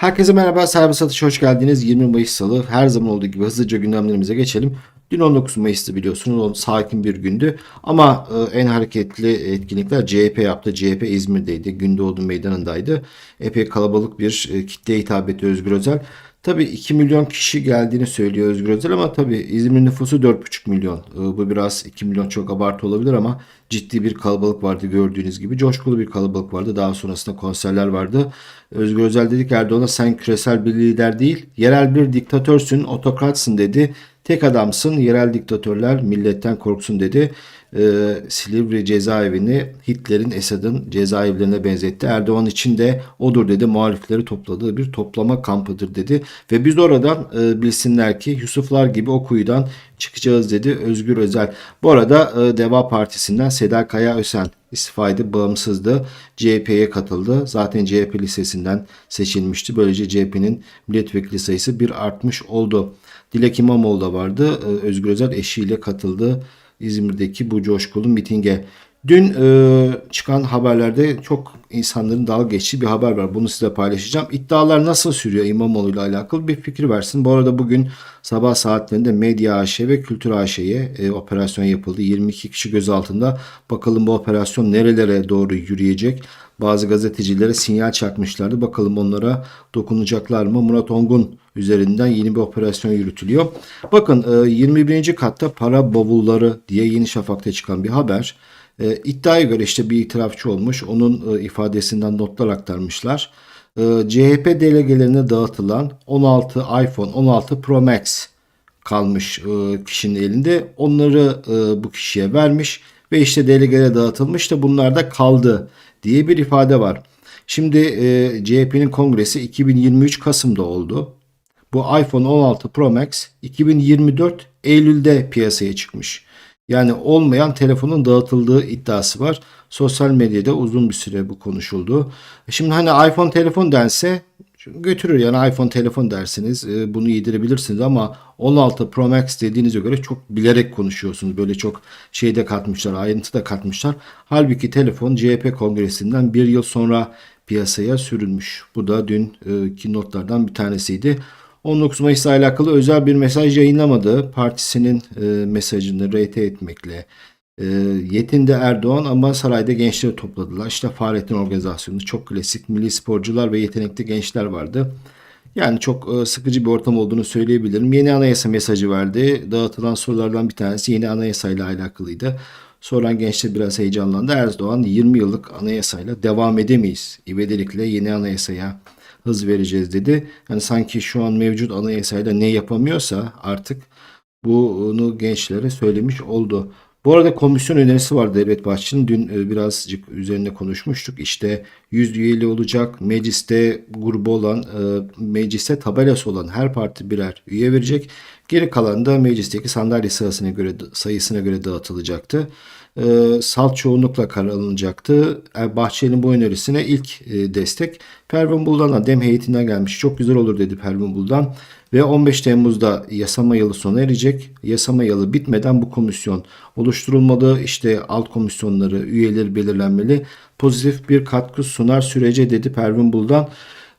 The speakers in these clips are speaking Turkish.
Herkese merhaba, serbest satış hoş geldiniz. 20 Mayıs Salı. Her zaman olduğu gibi hızlıca gündemlerimize geçelim. Dün 19 Mayıs'tı biliyorsunuz. Sakin bir gündü. Ama e, en hareketli etkinlikler CHP yaptı. CHP İzmir'deydi. Gündoğdu meydanındaydı. Epey kalabalık bir e, kitleye hitap etti Özgür Özel. Tabii 2 milyon kişi geldiğini söylüyor Özgür Özel ama tabii İzmir nüfusu 4,5 milyon. Bu biraz 2 milyon çok abartı olabilir ama ciddi bir kalabalık vardı gördüğünüz gibi. Coşkulu bir kalabalık vardı. Daha sonrasında konserler vardı. Özgür Özel dedi ki Erdoğan'a sen küresel bir lider değil, yerel bir diktatörsün, otokratsın dedi. Tek adamsın, yerel diktatörler milletten korksun dedi. Ee, Silivri cezaevini Hitler'in, Esad'ın cezaevlerine benzetti. Erdoğan için de odur dedi. Muhalifleri topladığı bir toplama kampıdır dedi. Ve biz oradan e, bilsinler ki Yusuflar gibi o kuyudan çıkacağız dedi Özgür Özel. Bu arada e, Deva Partisi'nden Seda Kaya Ösen istifa edip bağımsızdı. CHP'ye katıldı. Zaten CHP lisesinden seçilmişti. Böylece CHP'nin milletvekili sayısı bir artmış oldu. Dilek İmamoğlu da vardı. Ee, Özgür Özel eşiyle katıldı İzmir'deki bu coşkulu mitinge. Dün e, çıkan haberlerde çok insanların dalga geçtiği bir haber var. Bunu size paylaşacağım. İddialar nasıl sürüyor İmamoğlu ile alakalı bir fikir versin. Bu arada bugün sabah saatlerinde Medya AŞ ve Kültür AŞ'ye e, operasyon yapıldı. 22 kişi gözaltında. Bakalım bu operasyon nerelere doğru yürüyecek. Bazı gazetecilere sinyal çakmışlardı. Bakalım onlara dokunacaklar mı? Murat Ongun üzerinden yeni bir operasyon yürütülüyor. Bakın e, 21. katta para bavulları diye Yeni Şafak'ta çıkan bir haber. E, iddiaya göre işte bir itirafçı olmuş. Onun e, ifadesinden notlar aktarmışlar. E, CHP delegelerine dağıtılan 16 iPhone 16 Pro Max kalmış e, kişinin elinde. Onları e, bu kişiye vermiş ve işte delegere dağıtılmış da bunlar da kaldı diye bir ifade var. Şimdi e, CHP'nin kongresi 2023 Kasım'da oldu. Bu iPhone 16 Pro Max 2024 Eylül'de piyasaya çıkmış. Yani olmayan telefonun dağıtıldığı iddiası var. Sosyal medyada uzun bir süre bu konuşuldu. Şimdi hani iPhone telefon dense götürür yani iPhone telefon dersiniz e, bunu yedirebilirsiniz ama 16 Pro Max dediğinize göre çok bilerek konuşuyorsunuz. Böyle çok şeyde katmışlar ayrıntı da katmışlar. Halbuki telefon CHP kongresinden bir yıl sonra piyasaya sürülmüş. Bu da dünkü notlardan bir tanesiydi. 19 Mayıs'la alakalı özel bir mesaj yayınlamadı. Partisinin e, mesajını RT etmekle e, yetindi Erdoğan ama sarayda gençleri topladılar. İşte Fahrettin Organizasyonu çok klasik milli sporcular ve yetenekli gençler vardı. Yani çok e, sıkıcı bir ortam olduğunu söyleyebilirim. Yeni anayasa mesajı verdi. Dağıtılan sorulardan bir tanesi yeni anayasayla alakalıydı. Soran gençler biraz heyecanlandı. Erdoğan 20 yıllık anayasayla devam edemeyiz. İvedilikle yeni anayasaya hız vereceğiz dedi. Yani sanki şu an mevcut anayasayla ne yapamıyorsa artık bunu gençlere söylemiş oldu. Bu arada komisyon önerisi var Devlet Bahçeli'nin. Dün e, birazcık üzerinde konuşmuştuk. İşte 100 üyeli olacak. Mecliste grubu olan, e, mecliste tabelası olan her parti birer üye verecek. Geri kalan da meclisteki sandalye sayısına göre sayısına göre dağıtılacaktı. E, salt çoğunlukla karar alınacaktı. E, Bahçeli'nin bu önerisine ilk e, destek Pervin Buldan'a dem heyetinden gelmiş. Çok güzel olur dedi Pervin Buldan. Ve 15 Temmuz'da yasama yılı sona erecek. Yasama yılı bitmeden bu komisyon oluşturulmalı. İşte alt komisyonları, üyeleri belirlenmeli. Pozitif bir katkı sunar sürece dedi Pervin Buldan.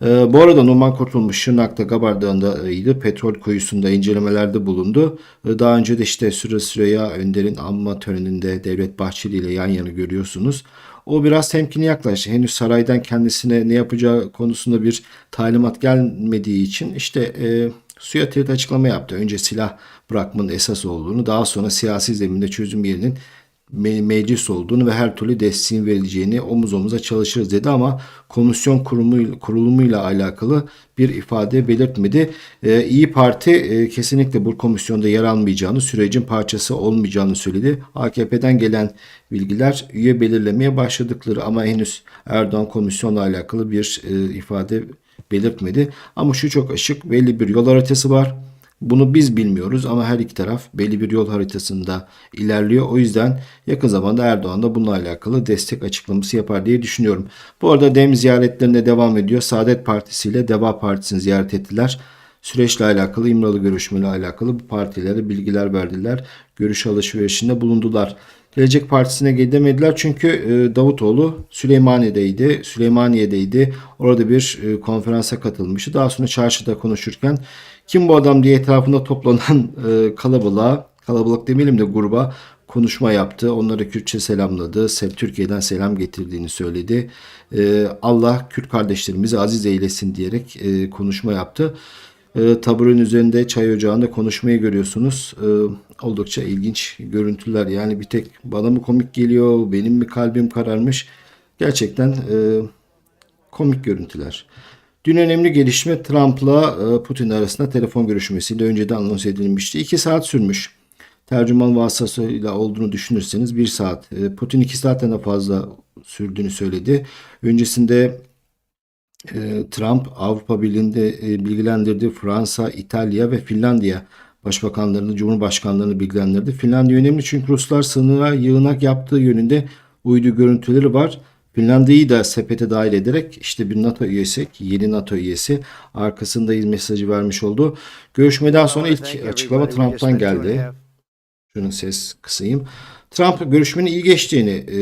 Ee, bu arada Numan Kurtulmuş Şırnak'ta Gabardağ'ındaydı. Petrol kuyusunda incelemelerde bulundu. Ee, daha önce de işte Süre Süreyya Önder'in anma töreninde Devlet Bahçeli ile yan yana görüyorsunuz. O biraz temkinli yaklaştı. Henüz saraydan kendisine ne yapacağı konusunda bir talimat gelmediği için işte e, suya tirit açıklama yaptı. Önce silah bırakmanın esas olduğunu, daha sonra siyasi zeminde çözüm yerinin me- meclis olduğunu ve her türlü desteğin verileceğini omuz omuza çalışırız dedi ama komisyon kurumu, kurulumuyla alakalı bir ifade belirtmedi. Ee, İyi Parti e, kesinlikle bu komisyonda yer almayacağını, sürecin parçası olmayacağını söyledi. AKP'den gelen bilgiler üye belirlemeye başladıkları ama henüz Erdoğan komisyonla alakalı bir e, ifade belirtmedi. Ama şu çok açık belli bir yol haritası var. Bunu biz bilmiyoruz ama her iki taraf belli bir yol haritasında ilerliyor. O yüzden yakın zamanda Erdoğan da bununla alakalı destek açıklaması yapar diye düşünüyorum. Bu arada DEM ziyaretlerine devam ediyor. Saadet Partisi ile Deva Partisi'ni ziyaret ettiler. süreçle alakalı, İmralı görüşmeyle alakalı bu partilere bilgiler verdiler. Görüş alışverişinde bulundular. Gelecek Partisi'ne gidemediler çünkü e, Davutoğlu Süleymaniye'deydi. Süleymaniye'deydi. Orada bir e, konferansa katılmıştı. Daha sonra çarşıda konuşurken kim bu adam diye etrafında toplanan e, kalabalığa, kalabalık demeyelim de gruba konuşma yaptı. Onları Kürtçe selamladı. Se- Türkiye'den selam getirdiğini söyledi. E, Allah Kürt kardeşlerimizi aziz eylesin diyerek e, konuşma yaptı. E, taburun üzerinde çay ocağında konuşmayı görüyorsunuz. E, oldukça ilginç görüntüler. Yani bir tek bana mı komik geliyor, benim mi kalbim kararmış. Gerçekten e, komik görüntüler. Dün önemli gelişme Trump'la e, Putin arasında telefon görüşmesiyle önceden anons edilmişti. 2 saat sürmüş. Tercüman vasıtasıyla olduğunu düşünürseniz 1 saat. E, Putin 2 saatten de fazla sürdüğünü söyledi. Öncesinde e, Trump Avrupa Birliği'nde bilgilendirdi. Fransa, İtalya ve Finlandiya başbakanlarını, cumhurbaşkanlarını bilgilendirdi. Finlandiya önemli çünkü Ruslar sınıra yığınak yaptığı yönünde uydu görüntüleri var. Finlandiya'yı da sepete dahil ederek işte bir NATO üyesi, yeni NATO üyesi arkasındayız mesajı vermiş oldu. Görüşmeden sonra ilk açıklama Trump'tan geldi. Şunu ses kısayım. Trump görüşmenin iyi geçtiğini e,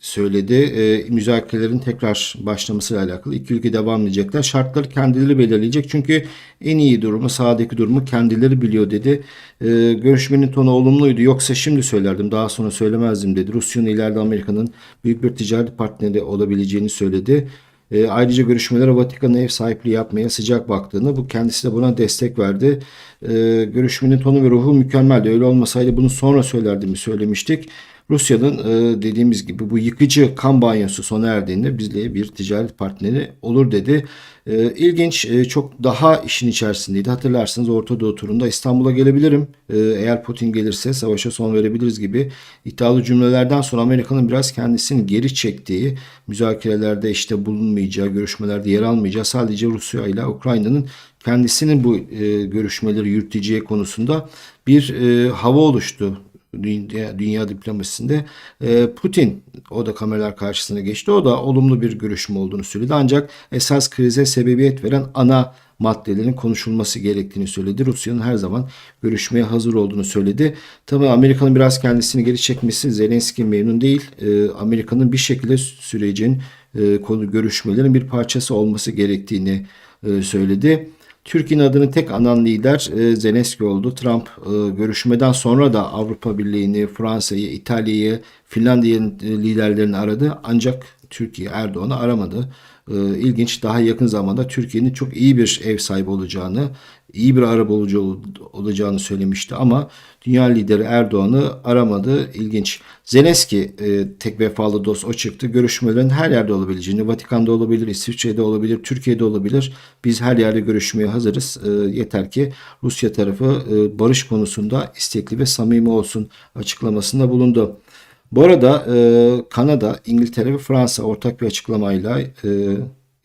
söyledi. E, müzakerelerin tekrar başlamasıyla alakalı iki ülke devam edecekler. Şartları kendileri belirleyecek. Çünkü en iyi durumu, sahadaki durumu kendileri biliyor dedi. E, görüşmenin tonu olumluydu. Yoksa şimdi söylerdim, daha sonra söylemezdim dedi. Rusya'nın ileride Amerika'nın büyük bir ticaret partneri olabileceğini söyledi. E, ayrıca görüşmelere Vatikan'ın ev sahipliği yapmaya sıcak baktığını, bu kendisi de buna destek verdi. E, görüşmenin tonu ve ruhu mükemmeldi. Öyle olmasaydı bunu sonra söylerdim söylemiştik. Rusya'nın e, dediğimiz gibi bu yıkıcı kan banyosu sona erdiğinde bizle bir ticaret partneri olur dedi. E, ilginç, e, çok daha işin içerisindeydi. Hatırlarsınız Orta Doğu turunda İstanbul'a gelebilirim. E, eğer Putin gelirse savaşa son verebiliriz gibi iddialı cümlelerden sonra Amerika'nın biraz kendisini geri çektiği, müzakerelerde işte bulunmayacağı, görüşmelerde yer almayacağı, sadece Rusya ile Ukrayna'nın kendisinin bu e, görüşmeleri yürüteceği konusunda bir e, hava oluştu dünya, dünya diplomasisinde e, Putin o da kameralar karşısına geçti. O da olumlu bir görüşme olduğunu söyledi. Ancak esas krize sebebiyet veren ana maddelerin konuşulması gerektiğini söyledi. Rusya'nın her zaman görüşmeye hazır olduğunu söyledi. Tabi Amerika'nın biraz kendisini geri çekmesi Zelenski memnun değil. E, Amerika'nın bir şekilde sürecin e, konu görüşmelerin bir parçası olması gerektiğini e, söyledi. Türkiye'nin adını tek anan lider e, Zelenski oldu. Trump e, görüşmeden sonra da Avrupa Birliği'ni, Fransa'yı, İtalya'yı, Finlandiya'nın e, liderlerini aradı. Ancak Türkiye Erdoğan'ı aramadı. E, ilginç daha yakın zamanda Türkiye'nin çok iyi bir ev sahibi olacağını, iyi bir araba olacağını söylemişti ama dünya lideri Erdoğan'ı aramadı. İlginç. Zelenski e, tek vefalı dost o çıktı. Görüşmelerin her yerde olabileceğini, Vatikan'da olabilir, İsviçre'de olabilir, Türkiye'de olabilir. Biz her yerde görüşmeye hazırız. Yeter ki Rusya tarafı barış konusunda istekli ve samimi olsun açıklamasında bulundu. Bu arada e, Kanada, İngiltere ve Fransa ortak bir açıklamayla e,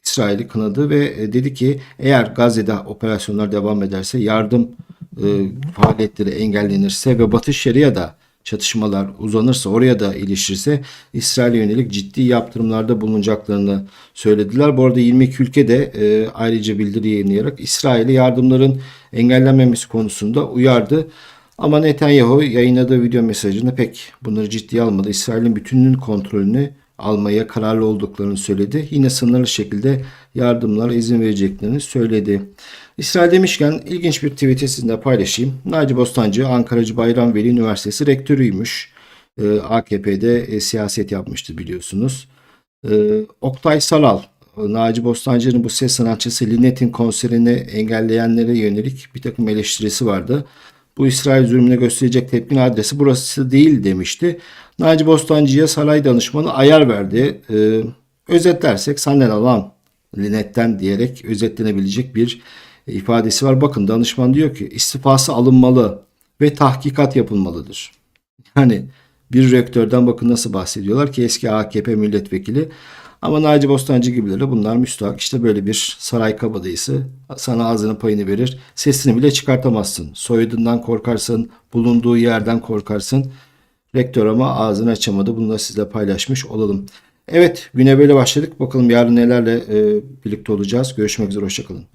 İsrail'i kınadı ve e, dedi ki eğer Gazze'de operasyonlar devam ederse yardım e, faaliyetleri engellenirse ve Batı Şeria'da çatışmalar uzanırsa oraya da ilişirse İsrail'e yönelik ciddi yaptırımlarda bulunacaklarını söylediler. Bu arada 22 ülke de e, ayrıca bildiri yayınlayarak İsrail'e yardımların engellenmemesi konusunda uyardı. Ama Netanyahu yayınladığı video mesajında pek bunları ciddiye almadı. İsrail'in bütününün kontrolünü almaya kararlı olduklarını söyledi. Yine sınırlı şekilde yardımlara izin vereceklerini söyledi. İsrail demişken ilginç bir tweet'i sizinle paylaşayım. Naci Bostancı Ankaracı Bayram Veli Üniversitesi rektörüymüş. Ee, AKP'de e, siyaset yapmıştı biliyorsunuz. Ee, Oktay Salal Naci Bostancı'nın bu ses sanatçısı Linet'in konserini engelleyenlere yönelik bir takım eleştirisi vardı. Bu İsrail zulmüne gösterecek tepkin adresi burası değil demişti. Naci Bostancı'ya saray danışmanı ayar verdi. Ee, özetlersek senden alan Linet'ten diyerek özetlenebilecek bir ifadesi var. Bakın danışman diyor ki istifası alınmalı ve tahkikat yapılmalıdır. Yani bir rektörden bakın nasıl bahsediyorlar ki eski AKP milletvekili ama Naci Bostancı gibileri bunlar müstahak. İşte böyle bir saray kabadayısı sana ağzının payını verir. Sesini bile çıkartamazsın. Soyadından korkarsın, bulunduğu yerden korkarsın. Rektör ama ağzını açamadı. Bunu da sizle paylaşmış olalım. Evet güne böyle başladık. Bakalım yarın nelerle e, birlikte olacağız. Görüşmek üzere. Hoşçakalın.